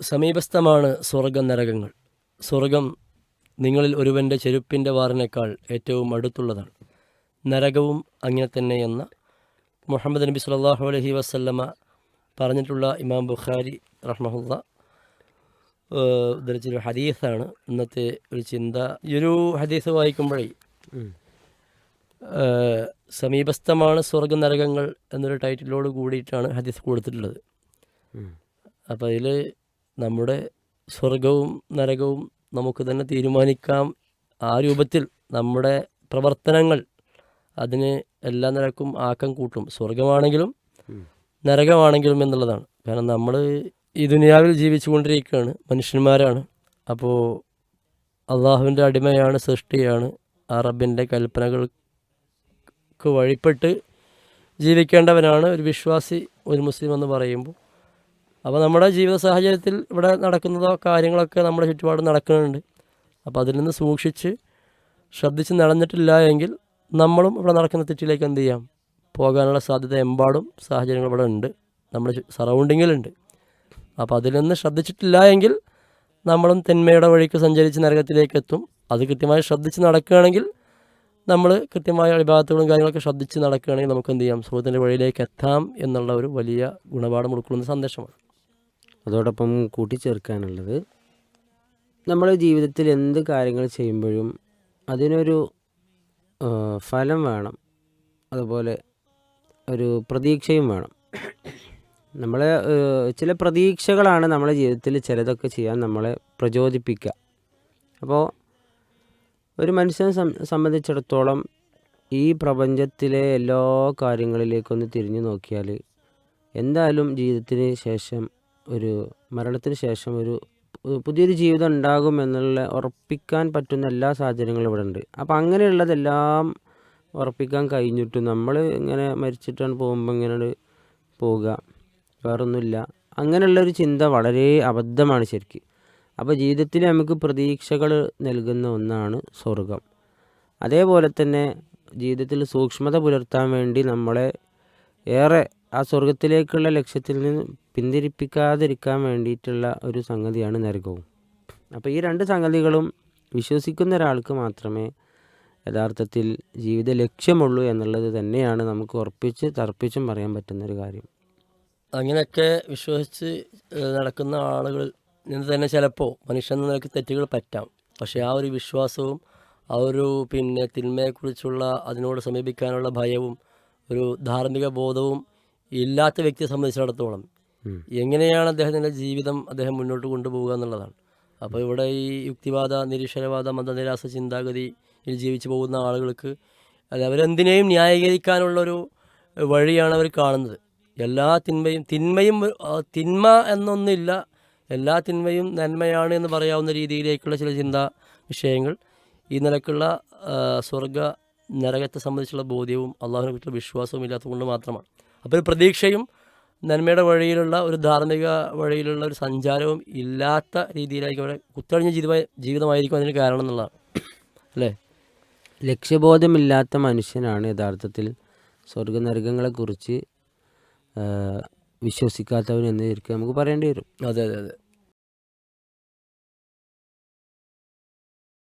സമീപസ്ഥമാണ് സ്വർഗ നരകങ്ങൾ സ്വർഗം നിങ്ങളിൽ ഒരുവന്റെ ചെരുപ്പിന്റെ വാറിനേക്കാൾ ഏറ്റവും അടുത്തുള്ളതാണ്. നരകവും അങ്ങനെ തന്നെ എന്ന മുഹമ്മദ് നബി സല്ലല്ലാഹു അലഹി വസല്ലമ പറഞ്ഞിട്ടുള്ള ഇമാം ബുഖാരി റഹ്മഹുല്ല ധരിച്ചൊരു ഉദ്ധരിച്ചൊരു ഹദീസാണ് ഇന്നത്തെ ഒരു ചിന്ത. ഈ ഒരു ഹദീസ് വായിക്കുമ്പോഴേ സമീപസ്ഥമാണ് സ്വർഗ നരകങ്ങൾ എന്നൊരു ടൈറ്റിലോട് കൂടിയിട്ടാണ് ഹദീസ് കൊടുത്തിട്ടുള്ളത്. അപ്പോൾ അതിൽ നമ്മുടെ സ്വർഗവും നരകവും നമുക്ക് തന്നെ തീരുമാനിക്കാം. ആ രൂപത്തിൽ നമ്മുടെ പ്രവർത്തനങ്ങൾ അതിന് എല്ലാ നിരക്കും ആക്കം കൂട്ടും. സ്വർഗമാണെങ്കിലും നരകമാണെങ്കിലും എന്നുള്ളതാണ്. കാരണം നമ്മൾ ഈ ദുനിയാവിൽ ജീവിച്ചു കൊണ്ടിരിക്കുകയാണ് മനുഷ്യന്മാരാണ്. അപ്പോൾ അള്ളാഹുവിന്റെ അടിമയാണ് സൃഷ്ടിയാണ്. ആ റബ്ബിന്റെ കൽപ്പനകൾക്ക് വഴിപ്പെട്ട് ജീവിക്കേണ്ടവനാണ് ഒരു വിശ്വാസി ഒരു മുസ്ലിം എന്ന് പറയുമ്പോൾ അപ്പോൾ നമ്മുടെ ജീവിത സാഹചര്യത്തിൽ ഇവിടെ നടക്കുന്നതോ കാര്യങ്ങളൊക്കെ നമ്മുടെ ചുറ്റുപാട് നടക്കുന്നുണ്ട്. അപ്പോൾ അതിൽ നിന്ന് സൂക്ഷിച്ച് ശ്രദ്ധിച്ച് നടന്നിട്ടില്ല എങ്കിൽ നമ്മളും ഇവിടെ നടക്കുന്ന തെറ്റിലേക്ക് എന്ത് ചെയ്യാം? പോകാനുള്ള സാധ്യത എമ്പാടും സാഹചര്യങ്ങൾ ഇവിടെ ഉണ്ട്. നമ്മുടെ സറൗണ്ടിങ്ങിലുണ്ട് അപ്പോൾ അതിൽ നിന്ന് ശ്രദ്ധിച്ചിട്ടില്ല എങ്കിൽ നമ്മളും തിന്മയുടെ വഴിക്ക് സഞ്ചരിച്ച് നരകത്തിലേക്ക് എത്തും. അത് കൃത്യമായി ശ്രദ്ധിച്ച് നടക്കുകയാണെങ്കിൽ നമ്മൾ കൃത്യമായ അഭിഭാഗത്തുകളും കാര്യങ്ങളൊക്കെ ശ്രദ്ധിച്ച് നടക്കുകയാണെങ്കിൽ നമുക്ക് എന്ത് ചെയ്യാം? സുഹൃത്തിന്റെ വഴിയിലേക്ക് എത്താം എന്നുള്ള ഒരു വലിയ ഗുണപാഠം ഉൾക്കൊള്ളുന്ന സന്ദേശമാണ്. അതോടൊപ്പം കൂട്ടിച്ചേർക്കാനുള്ളത് നമ്മൾ ജീവിതത്തിൽ എന്ത് കാര്യങ്ങൾ ചെയ്യുമ്പോഴും അതിനൊരു ഫലം വേണം. അതുപോലെ ഒരു പ്രതീക്ഷയും വേണം. നമ്മളെ ചില പ്രതീക്ഷകളാണ് നമ്മുടെ ജീവിതത്തിൽ ചിലതൊക്കെ ചെയ്യാൻ നമ്മളെ പ്രചോദിപ്പിക്കുക. അപ്പോൾ ഒരു മനുഷ്യനെ സംബന്ധിച്ചിടത്തോളം ഈ പ്രപഞ്ചത്തിലെ എല്ലാ കാര്യങ്ങളിലേക്കൊന്ന് തിരിഞ്ഞു നോക്കിയാൽ എന്തായാലും ജീവിതത്തിന് ശേഷം ഒരു മരണത്തിന് ശേഷം ഒരു പുതിയൊരു ജീവിതം ഉണ്ടാകും എന്നുള്ള ഉറപ്പിക്കാൻ പറ്റുന്ന എല്ലാ സാഹചര്യങ്ങളും ഇവിടെ ഉണ്ട്. അപ്പോൾ അങ്ങനെയുള്ളതെല്ലാം ഉറപ്പിക്കാൻ കഴിഞ്ഞിട്ടും നമ്മൾ ഇങ്ങനെ മരിച്ചിട്ടാണ് പോകുമ്പോൾ ഇങ്ങനെ പോവുക. വേറൊന്നുമില്ല. അങ്ങനെയുള്ളൊരു ചിന്ത വളരെ അബദ്ധമാണ് ശരിക്കും. അപ്പോൾ ജീവിതത്തിൽ നമുക്ക് പ്രതീക്ഷകൾ നൽകുന്ന ഒന്നാണ് സ്വർഗം അതേപോലെ തന്നെ ജീവിതത്തിൽ സൂക്ഷ്മത പുലർത്താൻ വേണ്ടി നമ്മളെ ഏറെ ആ സ്വർഗത്തിലേക്കുള്ള ലക്ഷ്യത്തിൽ നിന്ന് പിന്തിരിപ്പിക്കാതിരിക്കാൻ വേണ്ടിയിട്ടുള്ള ഒരു സംഗതിയാണ് നരകവും അപ്പോൾ ഈ രണ്ട് സംഗതികളും വിശ്വസിക്കുന്ന ഒരാൾക്ക് മാത്രമേ യഥാർത്ഥത്തിൽ ജീവിത ലക്ഷ്യമുള്ളൂ എന്നുള്ളത് തന്നെയാണ് നമുക്ക് ഉറപ്പിച്ച് തർപ്പിച്ചും പറയാൻ പറ്റുന്ന ഒരു കാര്യം അങ്ങനെയൊക്കെ വിശ്വസിച്ച് നടക്കുന്ന ആളുകൾ നിന്ന് തന്നെ ചിലപ്പോൾ മനുഷ്യൻ നിലയ്ക്ക് തെറ്റുകൾ പറ്റാം പക്ഷേ ആ ഒരു വിശ്വാസവും ആ ഒരു പിന്നെ തിന്മയെക്കുറിച്ചുള്ള അതിനോട് സമീപിക്കാനുള്ള ഭയവും ഒരു ധാർമ്മിക ബോധവും ഇല്ലാത്ത വ്യക്തിയെ സംബന്ധിച്ചിടത്തോളം. എങ്ങനെയാണ് അദ്ദേഹത്തിന്റെ ജീവിതം അദ്ദേഹം മുന്നോട്ട് കൊണ്ടുപോകുക എന്നുള്ളതാണ്. അപ്പോൾ ഇവിടെ ഈ യുക്തിവാദ നിരീശ്വരവാദ മതനിരാസ ചിന്താഗതിയിൽ ജീവിച്ചു പോകുന്ന ആളുകൾക്ക് അത് അവരെന്തിനേയും ന്യായീകരിക്കാനുള്ളൊരു വഴിയാണ് അവർ കാണുന്നത്. എല്ലാ തിന്മയും തിന്മയും തിന്മ എന്നൊന്നില്ല എല്ലാ തിന്മയും നന്മയാണ് എന്ന് പറയാവുന്ന രീതിയിലേക്കുള്ള ചില ചിന്താ വിഷയങ്ങൾ. ഈ നിലക്കുള്ള സ്വർഗ നരകത്തെ സംബന്ധിച്ചുള്ള ബോധ്യവും അള്ളാഹുവിനെ കുറിച്ചുള്ള വിശ്വാസവും ഇല്ലാത്തതുകൊണ്ട് മാത്രമാണ്. അപ്പോൾ പ്രതീക്ഷയും നന്മയുടെ വഴിയിലുള്ള ഒരു ധാർമ്മിക വഴിയിലുള്ള ഒരു സഞ്ചാരവും ഇല്ലാത്ത രീതിയിലായിരിക്കും അവരെ കുത്തഴിഞ്ഞ ജീവിത ജീവിതമായിരിക്കും അതിന് കാരണം എന്നുള്ളതാണ്. അല്ലേ? ലക്ഷ്യബോധമില്ലാത്ത മനുഷ്യനാണ് യഥാർത്ഥത്തിൽ സ്വർഗനരകങ്ങളെക്കുറിച്ച് വിശ്വസിക്കാത്തവൻ എന്ന് ശരിക്കും നമുക്ക് പറയേണ്ടി വരും. അതെ അതെ അതെ.